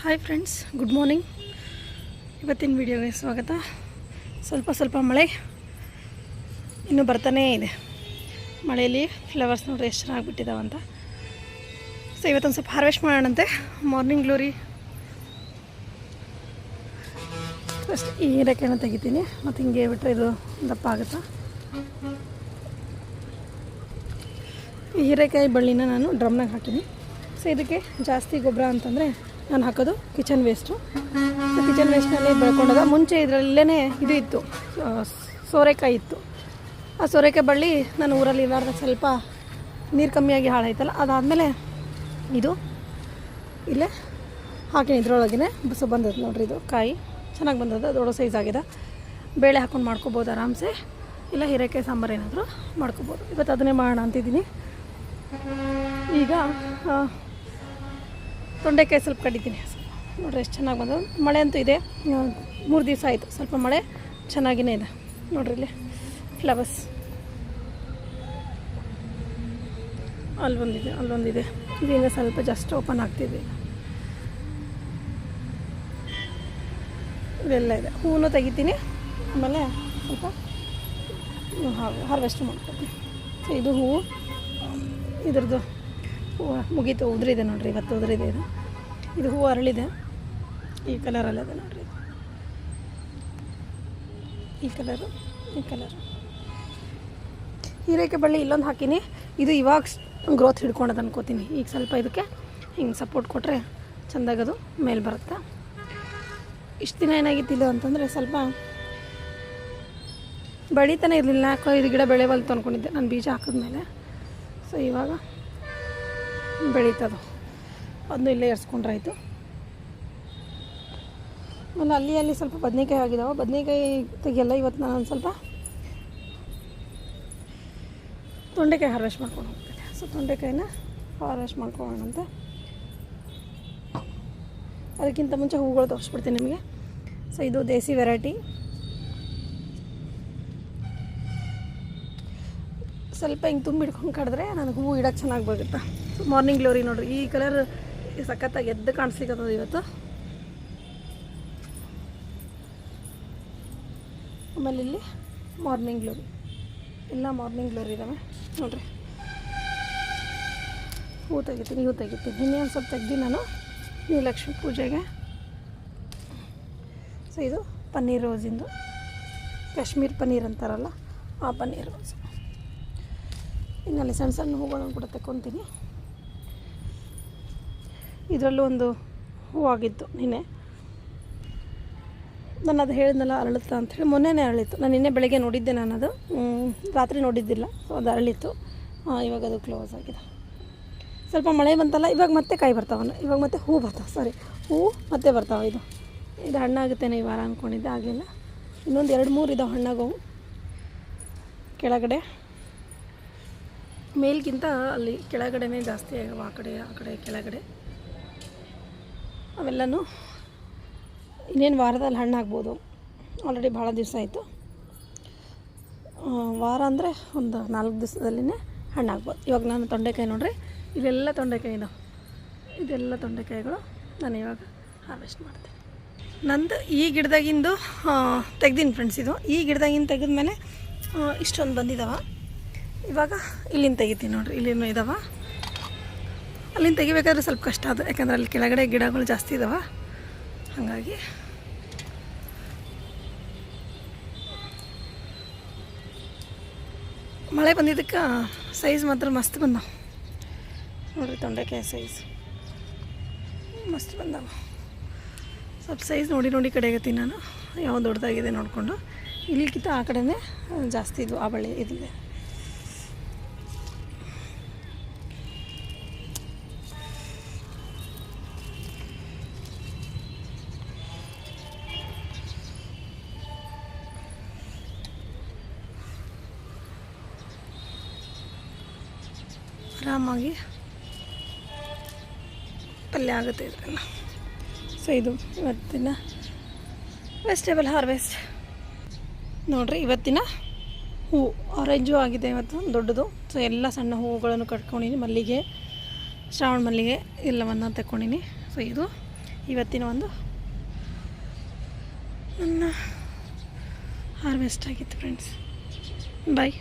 Hi friends good morning ಇವತ್ತಿನ ವಿಡಿಯೋಗೆ ಸ್ವಾಗತ. ಸ್ವಲ್ಪ ಸ್ವಲ್ಪ ಮಳೆ. ಇನ್ನೂ ಬರ್ತಾನೇ ಇದೆ. ಮಳೆಯಲ್ಲಿ ಫ್ಲವರ್ಸ್ ನೋಡ್ರಿ ಎಷ್ಟು ಚೆನ್ನಾಗಿ ಬಿಟ್ಟಿದ್ದಾವಂತ ಸೊ ಇವತ್ತೊಂದು ಸ್ವಲ್ಪ ಹಾರ್ವೆಸ್ಟ್ ಮಾಡೋಣಂತೆ. ಮಾರ್ನಿಂಗ್ ಗ್ಲೋರಿ ಫಸ್ಟ್ ಈ ರೆಕ್ಕೆನ ತೆಗಿತೀನಿ. ಮತ್ತು ಹಿಂಗೆ ಬಿಟ್ಟರೆ ಇದು ದಪ್ಪ ಆಗುತ್ತಾ? ಹೀರೆಕಾಯಿ ಬಳ್ಳಿನ ನಾನು ಡ್ರಮ್ನಾಗ ಹಾಕೀನಿ. ಸೊ ಇದಕ್ಕೆ ಜಾಸ್ತಿ ಗೊಬ್ಬರ ಅಂತಂದರೆ ನಾನು ಹಾಕೋದು ಕಿಚನ್ ವೇಸ್ಟು. ಕಿಚನ್ ವೇಸ್ಟ್ನಲ್ಲಿ ಬೆಳ್ಕೊಂಡಾಗ ಮುಂಚೆ ಇದರಲ್ಲೇ ಇದು ಇತ್ತು ಸೋರೆಕಾಯಿ ಇತ್ತು. ಆ ಸೋರೆಕಾಯಿ ಬಳ್ಳಿ ನಾನು ಊರಲ್ಲಿ ಇಲ್ಲಾರ್ದ ಸ್ವಲ್ಪ ನೀರು ಕಮ್ಮಿಯಾಗಿ ಹಾಳಾಯ್ತಲ್ಲ, ಅದಾದಮೇಲೆ ಇದು ಇಲ್ಲೇ ಹಾಕಿನಿ ಇದ್ರೊಳಗೇ ಬಸ್ಸು ಬಂದದ್ದು ನೋಡ್ರಿ ಇದು ಕಾಯಿ. ಚೆನ್ನಾಗಿ ಬಂದದ, ದೊಡ್ಡ ಸೈಜ್ ಆಗಿದೆ. ಬೇಳೆ ಹಾಕೊಂಡು ಮಾಡ್ಕೋಬೋದು ಆರಾಮ್ಸೆ. ಇಲ್ಲ ಹೀರೆಕಾಯಿ ಸಾಂಬಾರು ಏನಾದರೂ ಮಾಡ್ಕೋಬೋದು. ಇವತ್ತು ಅದನ್ನೇ ಮಾಡೋಣ ಅಂತಿದ್ದೀನಿ. ಈಗ ತೊಂಡೆಕಾಯಿ ಸ್ವಲ್ಪ ಕಡಿತೀನಿ. ನೋಡ್ರಿ ಎಷ್ಟು ಚೆನ್ನಾಗಿ ಬಂದವು ಮಳೆ ಅಂತೂ ಇದೆ. ಮೂರು ದಿವಸ ಆಯಿತು. ಸ್ವಲ್ಪ ಮಳೆ ಚೆನ್ನಾಗಿನೇ ಇದೆ. ನೋಡ್ರಿ ಇಲ್ಲಿ ಫ್ಲವರ್ಸ್ ಅಲ್ಲೊಂದಿದೆ ಅಲ್ಲೊಂದಿದೆ. ಇದೀಗ ಸ್ವಲ್ಪ ಜಸ್ಟ್ ಓಪನ್ ಆಗ್ತಿದೆ. ಇದೆಲ್ಲ ಇದೆ. ಹೂವನ್ನು ತೆಗಿತೀನಿ. ಆಮೇಲೆ ಸ್ವಲ್ಪ ಹಾರ್ವೆಸ್ಟ್ ಮಾಡ್ಕೊತೀನಿ. ಇದು ಹೂವು. ಇದ್ರದ್ದು ಹೂವು ಮುಗೀತು, ಉದುರಿದೆ ನೋಡಿರಿ, ಇವತ್ತು ಉದುರಿದೆ ಇದು. ಇದು ಹೂವು ಅರಳಿದೆ. ಈ ಕಲರಲ್ಲಿ ಇದೆ ನೋಡ್ರಿ. ಈ ಕಲರು ಈ ಕಲರು ಹೀರೇಕೆ ಬಳ್ಳಿ ಇಲ್ಲೊಂದು ಹಾಕೀನಿ. ಇದು ಇವಾಗ ಗ್ರೋತ್ ಹಿಡ್ಕೊಂಡದ ಅನ್ಕೋತೀನಿ. ಈಗ ಸ್ವಲ್ಪ ಇದಕ್ಕೆ ಹಿಂಗೆ ಸಪೋರ್ಟ್ ಕೊಟ್ಟರೆ ಚೆಂದಾಗದು, ಮೇಲೆ ಬರುತ್ತೆ? ಇಷ್ಟು ದಿನ ಏನಾಗಿತ್ತಿಲ್ಲ ಅಂತಂದರೆ ಸ್ವಲ್ಪ ಬೆಳೀತಾನೆ ಇರಲಿಲ್ಲ. ಯಾಕೋ ಇದು ಗಿಡ ಬೆಳೆವಲ್ತು ಅಂದ್ಕೊಂಡಿದ್ದೆ ನಾನು ಬೀಜ ಹಾಕಿದ್ಮೇಲೆ. ಸೊ ಇವಾಗ ಬೆಳೀತದು. ಅದನ್ನು ಇಲ್ಲೇ ಎರ್ಸ್ಕೊಂಡ್ರಾಯ್ತು ಆಮೇಲೆ ಅಲ್ಲಿ ಅಲ್ಲಿ ಸ್ವಲ್ಪ ಬದನೆಕಾಯಿ ಆಗಿದಾವೆ. ಬದನೆಕಾಯಿ ತೆಗಿಯಲ್ಲ ಇವತ್ತು ನಾನು ಸ್ವಲ್ಪ ತೊಂಡೆಕಾಯಿ ಹಾರ್ವೆಸ್ಟ್ ಮಾಡ್ಕೊಂಡು ಹೋಗ್ತೀನಿ. ಸೊ ತೊಂಡೆಕಾಯಿನ ಹಾರ್ವೆಸ್ಟ್ ಮಾಡ್ಕೊಳ್ಳೋಣಂತೆ ಅದಕ್ಕಿಂತ ಮುಂಚೆ ಹೂಗಳು ತೋರಿಸ್ಬಿಡ್ತೀನಿ ನಿಮಗೆ. ಸೊ ಇದು ದೇಸಿ ವೆರೈಟಿ ಸ್ವಲ್ಪ ಹಿಂಗೆ ತುಂಬಿಡ್ಕೊಂಡು ಕಡಿದ್ರೆ ನನಗೆ ಹೂವು ಇಡೋಕ್ಕೆ ಚೆನ್ನಾಗಿ ಬರುತ್ತೆ. ಮಾರ್ನಿಂಗ್ ಗ್ಲೋರಿ ನೋಡ್ರಿ ಈ ಕಲರ್ ಸಖತ್ತಾಗಿ ಎದ್ದು ಕಾಣಿಸ್ಲಿಕ್ಕದ ಇವತ್ತು. ಆಮೇಲೆ ಇಲ್ಲಿ ಮಾರ್ನಿಂಗ್ ಗ್ಲೋರಿ ಎಲ್ಲ ಮಾರ್ನಿಂಗ್ ಗ್ಲೋರಿ ಇದ್ದಾವೆ ನೋಡ್ರಿ. ಹೂ ತೆಗಿತೀನಿ ಹೂ ತೆಗಿತೀನಿ. ಇನ್ನೇ ಒಂದು ಸ್ವಲ್ಪ ತೆಗ್ದು ನಾನು ಲಕ್ಷ್ಮೀ ಪೂಜೆಗೆ. ಸೊ ಇದು ಪನ್ನೀರ್ ರೋಸಿಂದು. ಕಾಶ್ಮೀರ್ ಪನ್ನೀರ್ ಅಂತಾರಲ್ಲ, ಆ ಪನ್ನೀರ್ ರೋಸ್. ಇನ್ನಲ್ಲಿ ಸಣ್ಣ ಸಣ್ಣ ಹೂಗಳನ್ನು ಕೂಡ ತಗೊತೀನಿ ಇದರಲ್ಲೂ ಒಂದು ಹೂವಾಗಿತ್ತು ನಿನ್ನೆ. ನಾನು ಅದು ಹೇಳಿದ್ನಲ್ಲ, ಅರಳುತ್ತಾ ಅಂಥೇಳಿ ಮೊನ್ನೆನೇ ಅರಳಿತ್ತು. ನಾನು ನಿನ್ನೆ ಬೆಳಗ್ಗೆ ನೋಡಿದ್ದೆ ನಾನು ಅದು ರಾತ್ರಿ ನೋಡಿದ್ದಿಲ್ಲ. ಸೊ ಅದು ಅರಳಿತ್ತು. ಇವಾಗ ಅದು ಕ್ಲೋಸ್ ಆಗಿದೆ. ಸ್ವಲ್ಪ ಮಳೆ ಬಂತಲ್ಲ, ಇವಾಗ ಮತ್ತೆ ಕಾಯಿ ಬರ್ತಾವಲ್ಲ ಇವಾಗ ಮತ್ತೆ ಹೂ ಬರ್ತಾವೆ ಸಾರಿ ಹೂ ಮತ್ತೆ ಬರ್ತಾವೆ ಇದು. ಇದು ಹಣ್ಣಾಗುತ್ತೇನೆ ಈ ವಾರ ಅಂದ್ಕೊಂಡಿದ್ದೆ ಆಗಲಿಲ್ಲ. ಇನ್ನೊಂದು ಎರಡು ಮೂರು ಇದಾವೆ ಹಣ್ಣಾಗವು. ಕೆಳಗಡೆ. ಮೇಲ್ಗಿಂತ ಅಲ್ಲಿ ಕೆಳಗಡೆನೇ ಜಾಸ್ತಿ ಆ ಕಡೆ ಆ ಕಡೆ ಕೆಳಗಡೆ. ಅವೆಲ್ಲನೂ ಇನ್ನೇನು ವಾರದಲ್ಲಿ ಹಣ್ಣಾಗ್ಬೋದು. ಆಲ್ರೆಡಿ ಭಾಳ ದಿವಸ ಆಯಿತು. ವಾರ ಅಂದರೆ ಒಂದು ನಾಲ್ಕು ದಿವಸದಲ್ಲಿನೇ ಹಣ್ಣಾಗ್ಬೋದು. ಇವಾಗ ನಾನು ತೊಂಡೆಕಾಯಿ ನೋಡ್ರಿ, ಇಲ್ಲೆಲ್ಲ ತೊಂಡೆಕಾಯಿ ಇದೆಲ್ಲ ತೊಂಡೆಕಾಯಿಗಳು ನಾನು ಇವಾಗ ಹಾರ್ವೆಸ್ಟ್ ಮಾಡ್ತೀನಿ. ನಂದು ಈ ಗಿಡದಾಗಿಂದು ತೆಗ್ದೀನಿ ಫ್ರೆಂಡ್ಸ್ ಇದು. ಈ ಗಿಡ್ದಾಗಿಂದು ತೆಗೆದ ಮೇಲೆ ಇಷ್ಟೊಂದು ಬಂದಿದ್ದಾವೆ ಇವಾಗ ಇಲ್ಲಿಂದ ತೆಗಿತೀನಿ ನೋಡ್ರಿ, ಇಲ್ಲಿನೂ ಇದಾವ. ಅಲ್ಲಿಂದ ತೆಗಿಬೇಕಾದ್ರೆ ಸ್ವಲ್ಪ ಕಷ್ಟ ಅದು. ಯಾಕಂದ್ರೆ ಅಲ್ಲಿ ಕೆಳಗಡೆ ಗಿಡಗಳು ಜಾಸ್ತಿ ಇದಾವೆ. ಹಾಗಾಗಿ. ಮಳೆ ಬಂದಿದ್ದಕ್ಕೆ ಸೈಜ್ ಮಾತ್ರ ಮಸ್ತ್ ಬಂದಾವೆ. ನೋಡ್ರಿ ತೊಂಡೆಕಾಯಿ ಸೈಜ್ ಮಸ್ತ್ ಬಂದಾವೆ. ಸ್ವಲ್ಪ ಸೈಜ್ ನೋಡಿ ನೋಡಿ ಕಡೆಗತ್ತೀನಿ ನಾನು. ಯಾವ ದೊಡ್ಡದಾಗಿದೆ ನೋಡಿಕೊಂಡು. ಇಲ್ಲಿಗಿಂತ ಆ ಕಡೆನೇ ಜಾಸ್ತಿ ಇದ್ವು ಆ ಬಳ್ಳಿ ಇದಿದೆ. ಆರಾಮಾಗಿ ಪಲ್ಯ ಆಗುತ್ತೆ ಇದನ್ನು ಸೊ ಇದು ಇವತ್ತಿನ ವೆಜಿಟೇಬಲ್ ಹಾರ್ವೆಸ್ಟ್ ನೋಡಿರಿ, ಇವತ್ತಿನ ಹೂವು ಆರೆಂಜು ಆಗಿದೆ ಇವತ್ತು, ದೊಡ್ಡದು. ಸೊ ಎಲ್ಲ ಸಣ್ಣ ಹೂವುಗಳನ್ನು ಕಟ್ಕೊಂಡಿನಿ, ಮಲ್ಲಿಗೆ, ಶ್ರಾವಣ ಮಲ್ಲಿಗೆ ಎಲ್ಲವನ್ನು ತಗೊಂಡಿನಿ ಸೊ ಇದು ಇವತ್ತಿನ ಒಂದು ನನ್ನ ಹಾರ್ವೆಸ್ಟ್ ಆಗಿತ್ತು ಫ್ರೆಂಡ್ಸ್ ಬಾಯ್